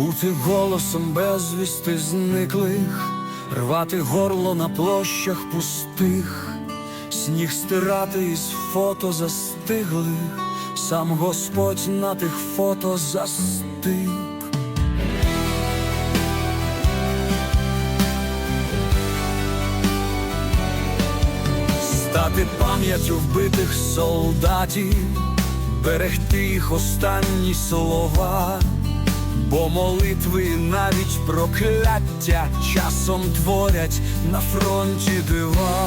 Бути голосом безвісти зниклих, рвати горло на площах пустих, сніг стирати із фото застиглих, сам Господь на тих фото застиг. Стати пам'яттю вбитих солдатів, берегти їх останні слова, бо молитви навіть прокляття часом творять на фронті дива.